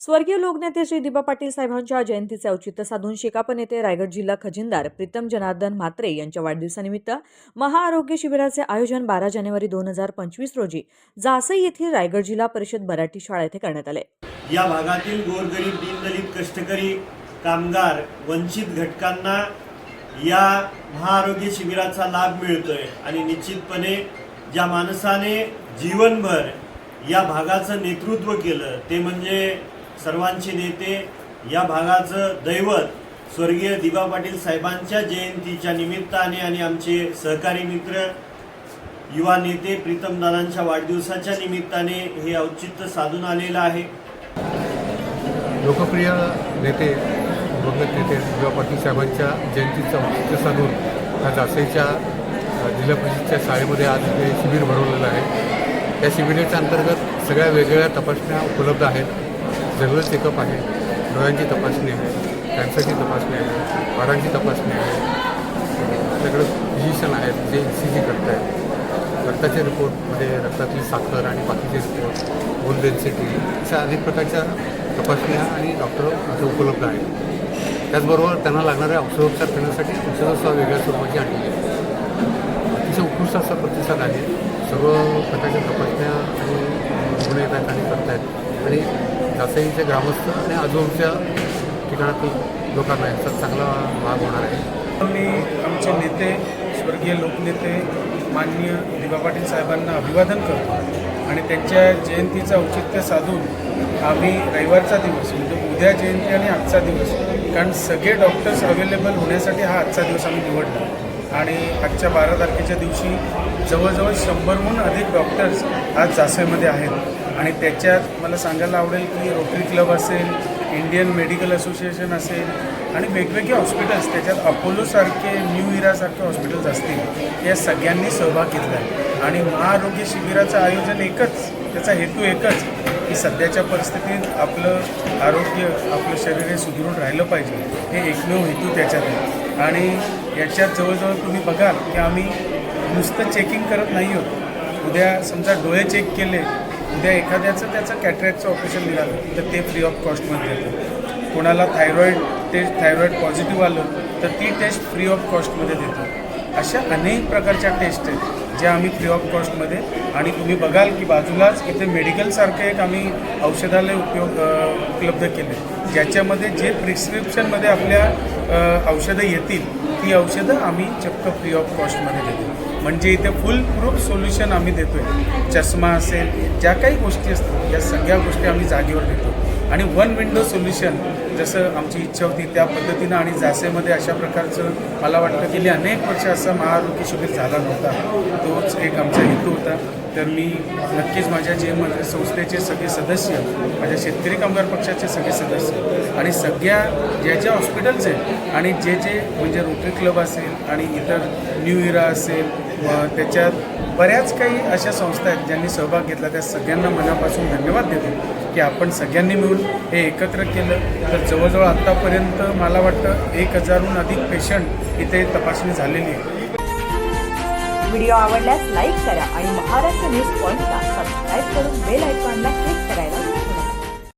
स्वर्गीय लोकनेते श्री दिबा पाटील साहेबांच्या जयंतीचे औचित्य साधून शेकाप नेते रायगड जिल्हा खजिनदार प्रीतम जनार्दन म्हात्रे यांच्या वाढदिवसानिमित्त महाआरोग्य शिबिराचे आयोजन बारा जानेवारी दोन हजार पंचवीस रोजी जासई येथील रायगड जिल्हा परिषद मराठी शाळा येथे करण्यात आले. या भागातील गोरगरीब दीनदलित कष्टकरी कामगार वंचित घटकांना या महाआरोग्य शिबिराचा लाभ मिळतोय आणि निश्चितपणे ज्या माणसाने जीवनभर या भागाचं नेतृत्व केलं ते म्हणजे सर्वांचे नेते या भागाचं दैवत स्वर्गीय दिबा पाटील साहेबांच्या जयंतीच्या निमित्ताने आणि आमचे सहकारी मित्र युवा नेते प्रीतमदादांच्या वाढदिवसाच्या निमित्ताने हे औचित्य साधून आलेलं आहे. लोकप्रिय नेते दिवंगत नेते दिवा पाटील साहेबांच्या जयंतीचं औचित्य साधून ह्या जासईच्या जिल्हा परिषदच्या शाळेमध्ये आज हे शिबिर भरवलेलं आहे. या शिबिराच्या अंतर्गत सगळ्या वेगवेगळ्या तपासण्या उपलब्ध आहेत. जनरल चेकअप आहे. डोळ्यांची तपासणी आहे. कॅन्सरची तपासणी आहे. हाडांची तपासणी आहे. आपल्याकडे फिजिशियन आहेत जे सी जी करत आहेत रक्ताचे रिपोर्टमध्ये रक्तातली साखर आणि बाकीचे रिपोर्ट बोन डेन्सिटी अशा अनेक प्रकारच्या तपासण्या आणि डॉक्टर इथे उपलब्ध आहेत. त्याचबरोबर त्यांना लागणाऱ्या औषधोपचार करण्यासाठी औषधोत्सव वेगळ्या स्वरूपाची आणली आहे. अतिशय उत्कृष्ट असा प्रतिसाद आहे. सर्व प्रकारच्या तपासण्या आणि रुग्ण येत आहेत आणि करत आहेत आणि जासईचे ग्रामस्थ आणि आजूबाजूच्या ठिकाणातील लोकांना याचा चांगला भाग होणार आहे. मी आमचे नेते स्वर्गीय लोकनेते माननीय दिबा पाटील साहेबांना अभिवादन करतो आणि त्यांच्या जयंतीचं औचित्य साधून आम्ही रविवारचा दिवस म्हणजे उद्या जयंती आणि आजचा दिवस कारण सगळे डॉक्टर्स अवेलेबल होण्यासाठी हा आजचा दिवस आम्ही निवडला. आणि आजच्या बारा तारखेच्या दिवशी जवळजवळ शंभरहून अधिक डॉक्टर्स आज जासेमध्ये आहेत. आणि त्याच्यात मला सांगायला आवडेल की रोटरी क्लब असेल इंडियन मेडिकल असोसिएशन असेल आणि वेगवेगळे हॉस्पिटल्स त्याच्यात अपोलोसारखे न्यू इरासारखे हॉस्पिटल्स असतील या सगळ्यांनी सहभाग घेतला आहे. आणि महाआरोग्य शिबिराचं आयोजन एकच त्याचा हेतू एकच की सध्याच्या परिस्थितीत आपलं आरोग्य आपलं शरीर हे सुदृढ राहिलं पाहिजे हे एकमेव हेतू त्याच्यात आहे. आणि याच्यात जवळजवळ तुम्ही बघाल की आम्ही नुसतं चेकिंग करत नाही आहोत. उद्या समजा डोळे चेक केले उद्या एखाद्याचं त्याचं कॅटरॅक्टचं ऑपरेशन दिलं तर ते फ्री ऑफ कॉस्टमध्ये देतो कोणाला थायरॉईड टेस्ट थायरॉईड पॉझिटिव्ह आलं तर ती टेस्ट फ्री ऑफ कॉस्टमध्ये देतो अशा अनेक प्रकारच्या टेस्ट आहेत ज्या आम्ही फ्री ऑफ कॉस्टमध्ये आणि तुम्ही बघाल की बाजूलाच इथे मेडिकलसारखे एक आम्ही औषधालय उपयोग उपलब्ध केले ज्याच्यामध्ये जे प्रिस्क्रिप्शनमध्ये आपल्या औषधं येतील ती औषधं आम्ही चक्क फ्री ऑफ कॉस्टमध्ये देतो. म्हणजे इथे फुल प्रूफ सोल्युशन आम्ही देतो आहे चष्मा असेल ज्या काही गोष्टी असतात या सगळ्या गोष्टी आम्ही जागेवर देतो. आणि वन विंडो सोल्युशन जसं आमची इच्छा होती त्या पद्धतीनं आणि जासेमध्ये अशा प्रकारचं मला वाटतं गेली अनेक वर्ष असं महाआरोग्य शिबिर झाला नव्हता. तोच एक आमचा हेतू होता. तर मी नक्कीच माझ्या जे माझ्या संस्थेचे सगळे सदस्य माझ्या शेतकरी कामगार पक्षाचे सगळे सदस्य आणि सगळ्या ज्या ज्या हॉस्पिटल्स आहेत आणि जे जे म्हणजे रोटरी क्लब असेल आणि इतर न्यू इरा असेल त्याच्यात बऱ्याच काही अशा संस्था आहेत ज्यांनी सहभाग घेतला. त्या सगळ्यांना मनापासून धन्यवाद देतो की आपण सगळ्यांनी मिळून हे एकत्र केलं. तर जवळजवळ आत्तापर्यंत मला वाटतं एक हजारहून अधिक पेशंट इथे तपासणी झालेली आहे. व्हिडिओ आवडल्यास लाईक करा आणि महाराष्ट्र न्यूज पॉईंटला सबस्क्राईब करून बेल आयकॉनला क्लिक करायला